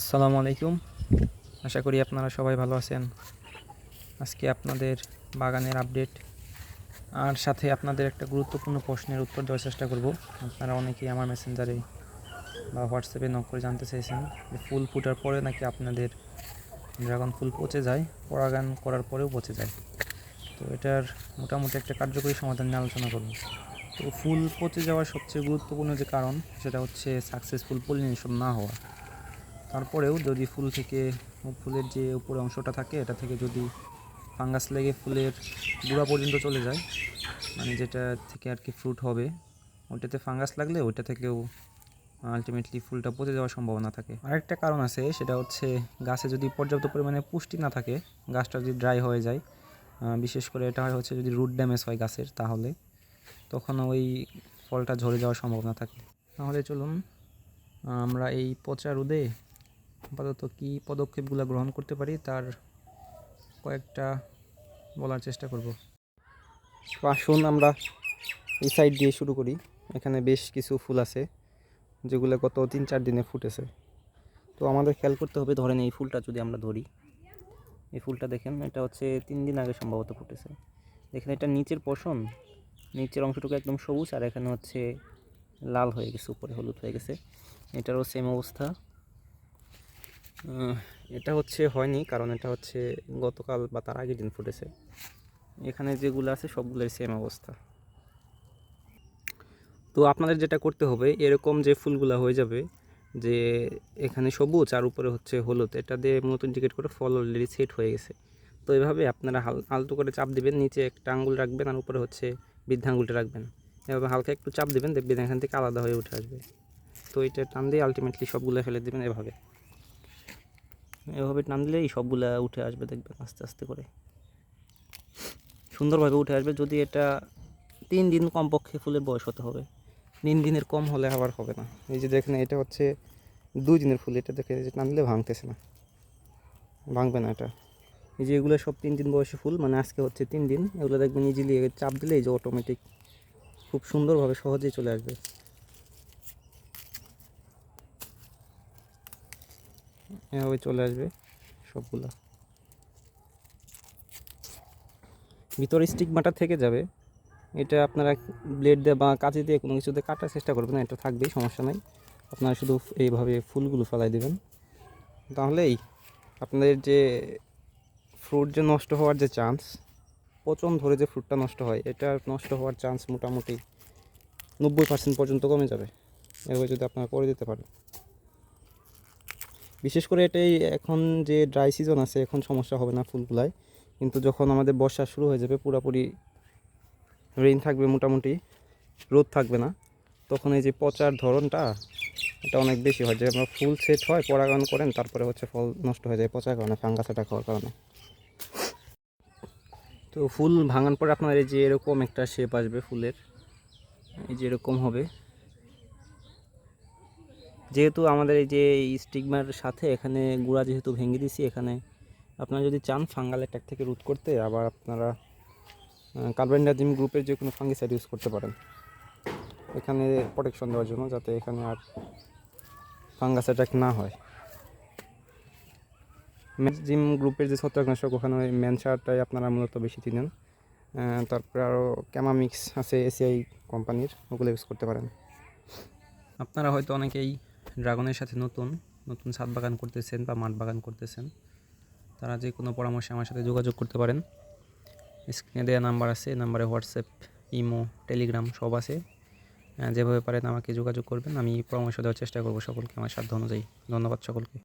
আসসালামু আলাইকুম। আশা করি আপনারা সবাই ভালো আছেন। আজকে আপনাদের বাগানের আপডেট। আর সাথে আপনাদের একটা গুরুত্বপূর্ণ প্রশ্নের উত্তর দেওয়ার চেষ্টা করব। আপনারা অনেকেই আমার মেসেঞ্জারে বা হোয়াটসঅ্যাপে নক করে জানতে চাইছেন যে ফুল ফুটার পরে নাকি আপনাদের ড্রাগন ফুল পচে যায় পরাগান করার পরেও পচে যায়। তো এটার মোটামুটি একটা কার্যকরী সমাধান নিয়ে আলোচনা করব। তো ফুল পচে যাওয়ার সবচেয়ে গুরুত্বপূর্ণ যে কারণ, সেটা হচ্ছে সাকসেসফুল পলিনেশন না হওয়া। তারপরেও যদি ফুল থেকে ফুলের যে উপরে অংশটা থাকে, এটা থেকে যদি ফাঙ্গাস লেগে ফুলের গুঁড়া পর্যন্ত চলে যায় মানে যেটা থেকে আর কি ফ্রুট হবে, ওইটাতে ফাঙ্গাস লাগলে ওইটা থেকেও আলটিমেটলি ফুলটা পচে যাওয়ার সম্ভাবনা থাকে। আরেকটা কারণ আছে, সেটা হচ্ছে গাছে যদি পর্যাপ্ত পরিমাণে পুষ্টি না থাকে, গাছটা যদি ড্রাই হয়ে যায় বিশেষ করে এটা হচ্ছে যদি রুট ড্যামেজ হয় গাছের, তাহলে তখন ওই ফলটা ঝরে যাওয়ার সম্ভাবনা থাকে। তাহলে চলুন আমরা এই পচা রোদে আপাতত কী পদক্ষেপগুলো গ্রহণ করতে পারি তার কয়েকটা বলার চেষ্টা করব। আসুন আমরা এই সাইড দিয়ে শুরু করি। এখানে বেশ কিছু ফুল আছে, যেগুলো গত তিন চার দিনে ফুটেছে। তো আমাদের খেয়াল করতে হবে, ধরেন এই ফুলটা যদি আমরা ধরি, এই ফুলটা দেখেন, এটা হচ্ছে তিন দিন আগে সম্ভবত ফুটেছে। দেখেন, এটা নিচের পশন নিচের অংশটুকু একদম সবুজ, আর এখানে হচ্ছে লাল হয়ে গেছে, উপরে হলুদ হয়ে গেছে। এটারও সেম অবস্থা। এটা হচ্ছে হয়নি, কারণ এটা হচ্ছে গতকাল বা তার আগের দিন ফুটেছে। এখানে যেগুলো আছে সবগুলোর সেম অবস্থা। তো আপনাদের যেটা করতে হবে, এরকম যে ফুলগুলো হয়ে যাবে, যে এখানে সবুজ আর উপরে হচ্ছে হলুদ, এটা দিয়ে মূলত ইন্ডিকেট করে ফল অলরেডি সেট হয়ে গেছে। তো এভাবে আপনারা হাল আলতো করে চাপ দিবেন, নিচে একটা আঙ্গুল রাখবেন আর উপরে হচ্ছে বৃদ্ধা আঙ্গুলটা রাখবেন। এভাবে হালকা একটু চাপ দেবেন, দেখবেন এখান থেকে আলাদা হয়ে উঠে আসবে। তো এটা টান দিয়ে আলটিমেটলি সবগুলো ফেলে দেবেন এভাবে। এভাবে টান দিলেই সবগুলা উঠে আসবে দেখবেন আস্তে আস্তে করে। সুন্দরভাবে উঠে আসবে যদি এটা তিন দিন কমপক্ষে ফুলের বয়স হতে হবে। তিন দিনের কম হলে আবার হবে না। এই যে দেখেন এটা হচ্ছে দুই দিনের ফুল, এটা দেখে যে টান দিলে ভাঙতেছে না। ভাঙবে না এটা। এই যে এগুলো সব তিন দিন বয়সে ফুল মানে আজকে হচ্ছে তিন দিন, এগুলো দেখবেন ইজিলি চাপ দিলে এই যে অটোমেটিক খুব সুন্দরভাবে সহজেই চলে আসবে। এভাবে চলে আসবে সবগুলা। ভিতরে স্টিকমাটা থেকে যাবে। এটা আপনারা ব্লেড দিয়ে বা কাঁচি দিয়ে কোনো কিছুতে কাটার চেষ্টা করবেন না, এটা থাকবেই, সমস্যা নাই। আপনারা শুধু এইভাবে ফুলগুলো ফেলাই দেবেন। তাহলেই আপনাদের যে ফ্রুট যে নষ্ট হওয়ার যে চান্স পচন ধরে যে ফ্রুটটা নষ্ট হয়, এটা নষ্ট হওয়ার চান্স মোটামুটি নব্বই পার্সেন্ট পর্যন্ত কমে যাবে। এভাবে যদি আপনারা করে দিতে পারেন। বিশেষ করে এটাই এখন যে ড্রাই সিজন আছে, এখন সমস্যা হবে না ফুলগুলায় কিন্তু যখন আমাদের বর্ষা শুরু হয়ে যাবে, পুরোপুরি রেইন থাকবে মোটামুটি, রোদ থাকবে না, তখন এই যে পচার ধরনটা, এটা অনেক বেশি হয়। যে আমরা ফুল সেট হয়, পরাগায়ন করেন, তারপরে হচ্ছে ফল নষ্ট হয়ে যায় পচার কারণে, ফাঙ্গাস অ্যাটাক কারণে। তো ফুল ভাঙার পরে আপনার এই যে এরকম একটা শেপ আসবে ফুলের, এই যে এরকম হবে। যেহেতু আমাদের এই যে স্টিগমার সাথে এখানে গুঁড়া যেহেতু ভেঙে দিছি এখানে আপনারা যদি চান ফাঙ্গাল অ্যাটাক থেকে রোধ করতে, আবার আপনারা কার্বেন্ডাজিম গ্রুপের যে কোনো ফাঙ্গিসাইড ইউজ করতে পারেন। এখানে প্রোটেকশন দেওয়ার জন্য যাতে এখানে আর ফাঙ্গাস অ্যাটাক না হয়। জিম গ্রুপের যে ছত্রাকনাশক, ওখানে ওই ম্যানসারটাই আপনারা মূলত বেশি চিনেন। তারপরে আরও ক্যামামিক্স আছে এসিআই কোম্পানির ওগুলো ইউজ করতে পারেন। আপনারা হয়তো অনেকেই ড্রাগনের সাথে নতুন নতুন ছাদ বাগান করতেছেন বা মাঠ বাগান করতেছেন, তারা যে কোনো পরামর্শে আমার সাথে যোগাযোগ করতে পারেন। স্ক্রিনে দেওয়া নাম্বার আছে নাম্বারে হোয়াটসঅ্যাপ, ইমো, টেলিগ্রাম সব আছে। যেভাবে পারেন আমাকে যোগাযোগ করবেন, আমি পরামর্শ দেওয়ার চেষ্টা করব সকলকে আমার সাধ্য অনুযায়ী। ধন্যবাদ সকলকে।